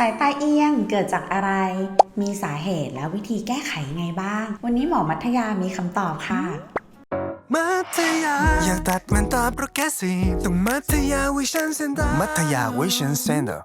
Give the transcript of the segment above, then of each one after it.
สายตาเอียงเกิดจากอะไร มีสาเหตุและวิธีแก้ไขยังไงบ้าง วันนี้หมอมัธยามีคำตอบค่ะ มัธยา อยากตัดมันตาโปรแกรสซีฟต้องมัธยาวิชันเซ็นเตอร์มัธยาวิชันเซ็นเตอร์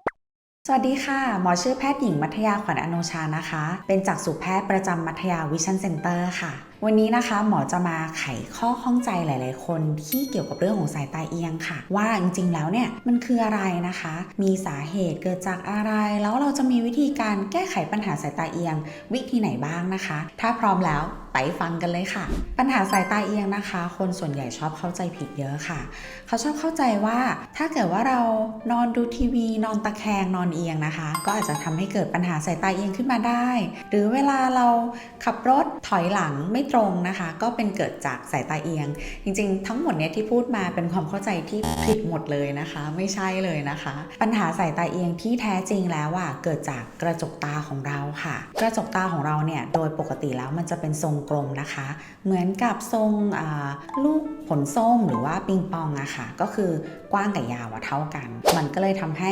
สวัสดีค่ะ หมอชื่อแพทย์หญิงมัธยาขวัญอโนชานะคะ เป็นจักษุแพทย์ประจำมัธยาวิชั่นเซ็นเตอร์ค่ะ วันนี้นะคะหมอจะมาไขข้อข้องใจหลาย ๆ คนที่เกี่ยวกับเรื่องของสายตาเอียงค่ะ ว่าจริง ๆ แล้วเนี่ยมันคืออะไรนะคะ มีสาเหตุเกิดจากอะไร แล้วเราจะมีวิธีการแก้ไขปัญหาสายตาเอียง วิธีไหนบ้างนะคะ ถ้าพร้อมแล้วไปฟังกันเลยค่ะ ปัญหาสายตาเอียงนะคะ คนส่วนใหญ่ชอบเข้าใจผิดเยอะค่ะ เขาชอบเข้าใจว่าถ้าเกิดว่าเรานอนดูทีวี นอนตะแคงนอนเอียงนะคะ ก็อาจจะทำให้เกิดปัญหาสายตาเอียงขึ้นมาได้ หรือเวลาเราขับรถถอยหลังไม่ตรงนะคะ ก็เป็นเกิดจากสายตาเอียง จริงๆ ทั้งหมดเนี้ยที่พูดมาเป็นความเข้าใจที่ผิดหมดเลยนะคะ ไม่ใช่เลยนะคะ ปัญหาสายตาเอียงที่แท้จริงแล้วอะเกิดจากกระจกตาของเราค่ะ กระจกตาของเราเนี่ยโดยปกติแล้วมันจะเป็นทรงกลมนะคะ เหมือนกับทรงลูกผลส้มหรือว่าปิงปองอะค่ะ ก็คือกว้างกับยาวเท่ากัน มันก็เลยทำให้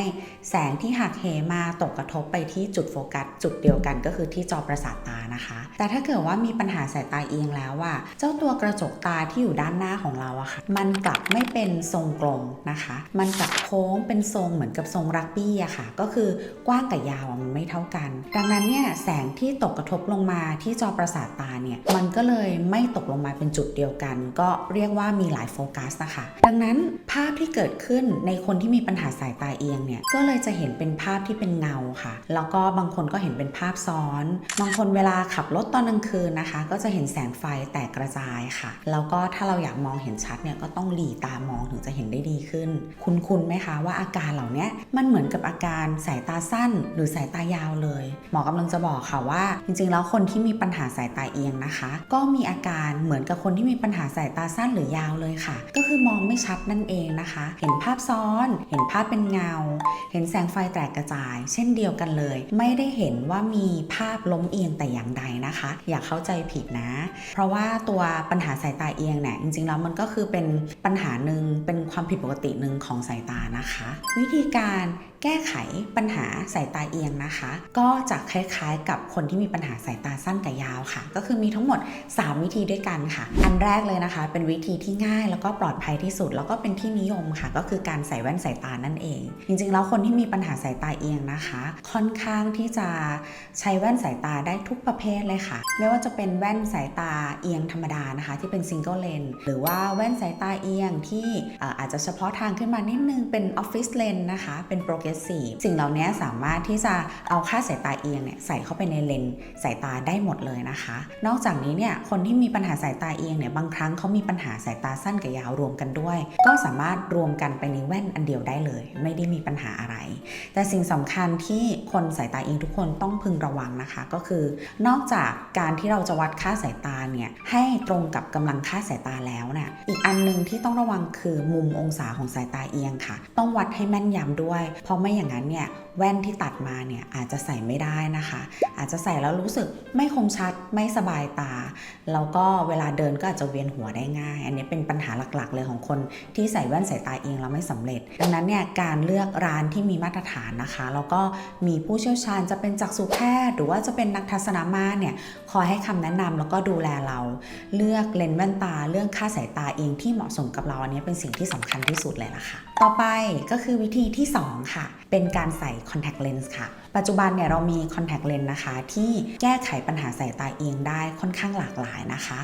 แสงที่หักเหมาตกกระทบไปที่จุดโฟกัส จุดเดียวกันก็คือที่จอประสาทตานะคะ แต่ถ้าเกิดว่ามีปัญหาสายตาเอียงแล้วอะเจ้าตัวกระจกตาที่อยู่ด้านหน้าของเราอะค่ะ มันกลับไม่เป็นทรงกลมนะคะ มันกลับโค้งเป็นทรงเหมือนกับทรงรักบี้อะค่ะ ก็คือกว้างกับยาวมันไม่เท่ากัน ดังนั้นเนี่ยแสงที่ตกกระทบลงมาที่จอประสาทตาเนี่ยมันก็เลยไม่ตกลงมาเป็นจุดเดียวกัน ก็เรียกว่ามีหลายโฟกัสนะคะ ดังนั้นภาพที่เกิดขึ้นในคนที่มีปัญหาสายตาเอียงเนี่ยก็เลยจะเห็นเป็นภาพที่เป็นเงาค่ะ แล้วก็บางคนก็เห็นเป็นภาพซ้อน บางคนเวลาขับรถตอนกลางคืนนะคะ ก็จะเห็นแสงไฟแตกกระจายค่ะ แล้วก็ถ้าเราอยากมองเห็นชัดเนี่ยก็ต้องหลีตามองถึงจะเห็นได้ดีขึ้น คุณคุณไหมคะว่าอาการเหล่านี้มันเหมือนกับอาการสายตาสั้น หรือสายตายาวเลย หมอกำลังจะบอกค่ะว่า จริงๆแล้วคนที่มีปัญหาสายตาเอียงนะคะ ก็มีอาการเหมือนกับคนที่มีปัญหาสายตาสั้นหรือยาวเลยค่ะ ก็คือมองไม่ชัดนั่นเองนะคะ เห็นภาพซ้อน เห็นภาพเป็นเงา เห็นแสงไฟแตกกระจาย เช่นเดียวกันเลย ไม่ได้เห็นว่ามีภาพล้มเอียงแต่อย่างใดนะคะ อย่าเข้าใจผิดนะเพราะว่าตัวปัญหาสายตาเอียงเนี่ยจริงๆแล้วมันก็คือเป็นปัญหาหนึ่งเป็นความผิดปกติหนึ่งของสายตานะคะ วิธีการ แก้ไขปัญหาสายตาเอียงนะคะ ก็จะคล้ายๆ กับคนที่มีปัญหาสายตาสั้นกับยาวค่ะ ก็คือมีทั้งหมด 3 วิธีด้วยกันค่ะ อันแรกเลยนะคะ เป็นวิธีที่ง่ายแล้วก็ปลอดภัยที่สุด แล้วก็เป็นที่นิยมค่ะ ก็คือการใส่แว่นสายตานั่นเอง จริงๆแล้วคนที่มีปัญหาสายตาเอียงนะคะ ค่อนข้างที่จะใช้แว่นสายตาได้ทุกประเภทเลยค่ะ ไม่ว่าจะเป็นแว่นสายตาเอียงธรรมดานะคะ ที่เป็นซิงเกิลเลนหรือว่าแว่นสายตาเอียงที่เอ่ออาจจะเฉพาะทางขึ้นมานิดนึงเป็นออฟฟิศเลนนะคะเป็นโปรเกรสซีฟสิ่งเหล่านี้สามารถที่จะเอาค่าสายตาเอียงเนี่ยใส่เข้าไปในเลนส์สายตาได้หมดเลยนะคะ นอกจากนี้เนี่ยคนที่มีปัญหาสายตาเอียงเนี่ยบางครั้งเขามีปัญหาสายตาสั้นกับยาวรวมกันด้วย ก็สามารถรวมกันไปในแว่นอันเดียวได้เลย ไม่ได้มีปัญหาอะไร แต่สิ่งสำคัญที่คนสายตาเอียงทุกคนต้องพึงระวังนะคะ ก็คือนอกจากการที่เราจะวัดค่าสายตาเนี่ยให้ตรงกับกำลังค่าสายตาแล้วเนี่ยอีกอันหนึ่งที่ต้องระวังคือมุมองศาของสายตาเอียงค่ะ ต้องวัดให้แม่นยำด้วยเพราะไม่อย่างนั้นเนี่ยแว่นที่ตัดมาเนี่ยอาจจะใส่ไม่ได้นะคะ อาจจะใส่แล้วรู้สึกไม่คมชัดไม่สบายตา แล้วก็เวลาเดินก็อาจจะเวียนหัวได้ง่าย อันนี้เป็นปัญหาหลักๆ เลยของคนที่ใส่แว่นสายตาเองแล้วไม่สำเร็จ ดังนั้นเนี่ยการเลือกร้านที่มีมาตรฐานนะคะ แล้วก็มีผู้เชี่ยวชาญจะเป็นจักษุแพทย์ หรือว่าจะเป็นนักทัศนมาตเนี่ยคอยให้คำแนะนำแล้วก็ดูแลเรา เลือกเลนส์แว่นตา เรื่องค่าสายตาเองที่เหมาะสมกับเราอันนี้เป็นสิ่งที่สำคัญที่สุดเลยล่ะค่ะ ต่อไปก็คือวิธีที่ 2 ค่ะ เป็นการใส่ contact lens ค่ะ ปัจจุบันเนี่ยเรามี contact lens นะคะที่แก้ไขปัญหาสายตาเองได้ค่อนข้างหลากหลายนะคะ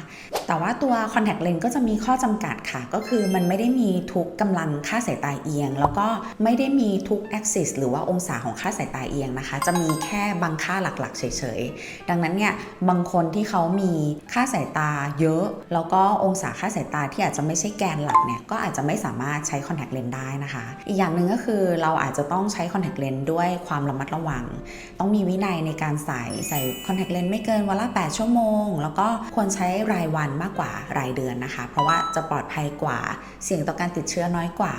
แต่ว่าตัว contact lens ก็จะมีข้อจำกัดค่ะ ก็คือมันไม่ได้มีทุกกำลังค่าสายตาเอียง แล้วก็ไม่ได้มีทุก axis หรือว่าองศาของค่าสายตาเอียงนะคะ จะมีแค่บางค่าหลักๆเฉยๆ ดังนั้นเนี่ยบางคนที่เขามีค่าสายตาเยอะ แล้วก็องศาค่าสายตาที่อาจจะไม่ใช่แกนหลักเนี่ยก็อาจจะไม่สามารถใช้ contact lens ได้นะคะ อีกอย่างหนึ่งก็คือเราอาจจะต้องใช้ contact lens ด้วยความระมัดระวังต้องมีวินัยในการใส่ใส่ contact lens ไม่เกินวันละ 8 ชั่วโมง แล้วก็ควรใช้รายวันมากกว่ารายเดือนนะคะ เพราะว่าจะปลอดภัยกว่า เสี่ยงต่อการติดเชื้อน้อยกว่า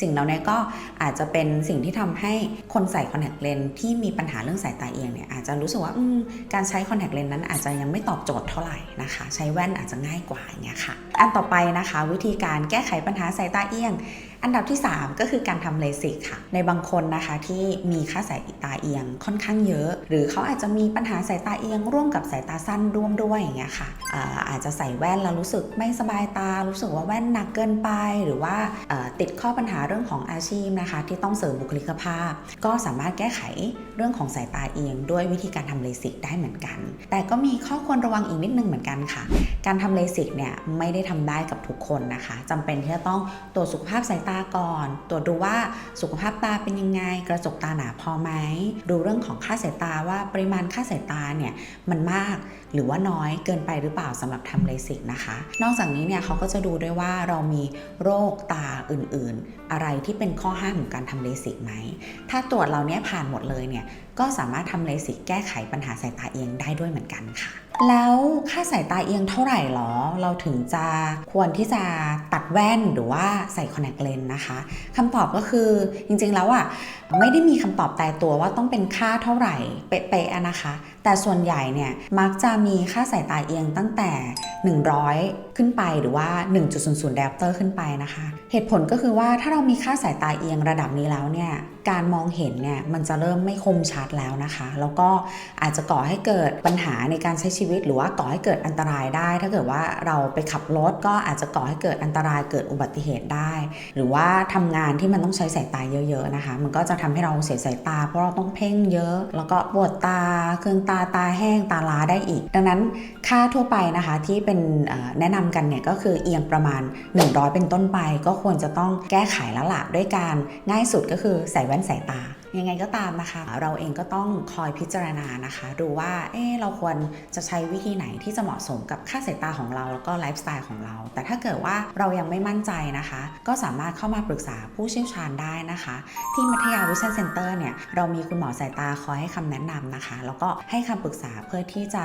สิ่งเหล่านี้ก็อาจจะเป็นสิ่งที่ทำให้คนใส่ contact lens ที่มีปัญหาเรื่องสายตาเอียงเนี่ยอาจจะรู้สึกว่าการใช้ contact lens นั้นอาจจะยังไม่ตอบโจทย์เท่าไหร่นะคะ ใช้แว่นอาจจะง่ายกว่าอย่างเงี้ยค่ะ อันต่อไปนะคะ วิธีการแก้ไขปัญหาสายตาเอียง อันดับที่ 3 ก็คือการทำเลสิกค่ะ ในบางคนนะคะที่มีค่าสายตาเอียงค่อนข้างเยอะ หรือเขาอาจจะมีปัญหาสายตาเอียงร่วมกับสายตาสั้นร่วมด้วยอย่างเงี้ยค่ะอาอาจจะใส่แว่นแล้วรู้สึกไม่สบายตา รู้สึกว่าแว่นหนักเกินไป หรือว่าติดข้อปัญหาเรื่องของอาชีพนะคะ ที่ต้องเสริมบุคลิกภาพ ก็สามารถแก้ไขเรื่องของสายตาเอียง ด้วยวิธีการทำเลสิกได้เหมือนกัน แต่ก็มีข้อควรระวังอีกนิดนึงเหมือนกันค่ะ การทำเลสิกเนี่ยไม่ได้ทำได้กับทุกคนนะคะจำเป็นที่จะต้องตรวจสุขภาพสายตาก่อน ตรวจดูว่าสุขภาพตาเป็นยังไง กระจกตาหนาพอไหม ดูเรื่องของค่าสายตาว่าปริมาณค่าสายตาเนี่ยมันมากหรือว่าน้อยเกินไปหรือเปล่าสำหรับทำเลสิกนะคะ นอกจากนี้เนี่ยเขาก็จะดูด้วยว่าเรามีโรคตาอื่นๆ อะไรที่เป็นข้อห้ามของการทำเลสิกไหม ถ้าตรวจเราเนี้ยผ่านหมดเลยเนี่ยก็สามารถทำเลสิกแก้ไขปัญหาสายตาเอียงได้ด้วยเหมือนกันค่ะ แล้วค่าสายตาเอียงเท่าไหร่หรอ เราถึงจะควรที่จะตัดแว่นหรือว่าใส่คอนแทคเลนส์นะคะคำตอบก็คือจริงๆแล้วอะไม่ได้มีคำตอบตายตัวว่าต้องเป็นค่าเท่าไหร่เป๊ะๆนะคะ แต่ส่วนใหญ่เนี่ยมักจะมีค่าสายตาเอียงตั้งแต่ 100 ขึ้นไปหรือว่า 1.00 d a p t e r ขึ้นไปนะคะ เหตุผลก็คือว่าถ้าเรามีค่าสายตาเอียงระดับนี้แล้วเนี่ยการมองเห็นเนี่ยมันจะเริ่มไม่คมชัดแล้วนะคะ แล้วก็อาจจะก่อให้เกิดปัญหาในการใช้ชีวิต หรือว่าก่อให้เกิดอันตรายได้ ถ้าเกิดว่าเราไปขับรถก็อาจจะก่อให้เกิดอันตรายเกิดอุบัติเหตุได้ หรือว่าทำงานที่มันต้องใช้สายตาเยอะๆนะคะ มันก็จะทำให้เราเสียสายตา เพราะเราต้องเพ่งเยอะ แล้วก็ปวดตาเครื่องตาตาแห้งตาล้าได้อีก ดังนั้นค่าทั่วไปนะคะที่เป็นแนะนำกันเนี่ยก็คือเอียงประมาณ 100 เป็นต้นไป ก็ควรจะต้องแก้ไขแล้วล่ะด้วยการง่ายสุดก็คือใส่แว่นสายตา ยังไงก็ตามนะคะ เราเองก็ต้องคอยพิจารณานะคะ ดูว่าเอ๊ะเราควรจะใช้วิธีไหนที่จะเหมาะสมกับค่าสายตาของเราแล้วก็ไลฟ์สไตล์ของเรา แต่ถ้าเกิดว่าเรายังไม่มั่นใจนะคะ ก็สามารถเข้ามาปรึกษาผู้เชี่ยวชาญได้นะคะ ที่มัธยาวิชั่นเซ็นเตอร์เนี่ยเรามีคุณหมอสายตาคอยให้คำแนะนำนะคะ แล้วก็ให้คำปรึกษาเพื่อที่จะ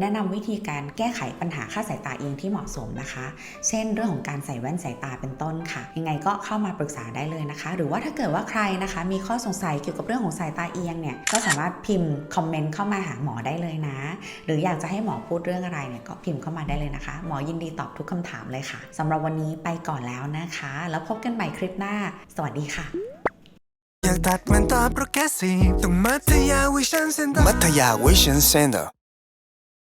แนะนำวิธีการแก้ไขปัญหาค่าสายตาเองที่เหมาะสมนะคะ เช่น เรื่องของการใส่แว่นสายตาเป็นต้นค่ะ ยังไงก็เข้ามาปรึกษาได้เลยนะคะ หรือว่าถ้าเกิดว่าใครนะคะ มีข้อสงสัยเกี่ยวกับเรื่องของสายตาเอียงเนี่ยก็สามารถพิมพ์คอมเมนต์เข้ามาหาหมอได้เลยนะ หรืออยากจะให้หมอพูดเรื่องอะไรเนี่ยก็พิมพ์เข้ามาได้เลยนะคะ หมอยินดีตอบทุกคำถามเลยค่ะสำหรับวันนี้ไปก่อนแล้วนะคะ แล้วพบกันใหม่คลิปหน้า สวัสดีค่ะอยากตัดแว่นตาโปรแกรสซีฟต้องมัธยาวิชั่นเซ็นเตอร์มัธยาวิชั่นเซ็นเตอร์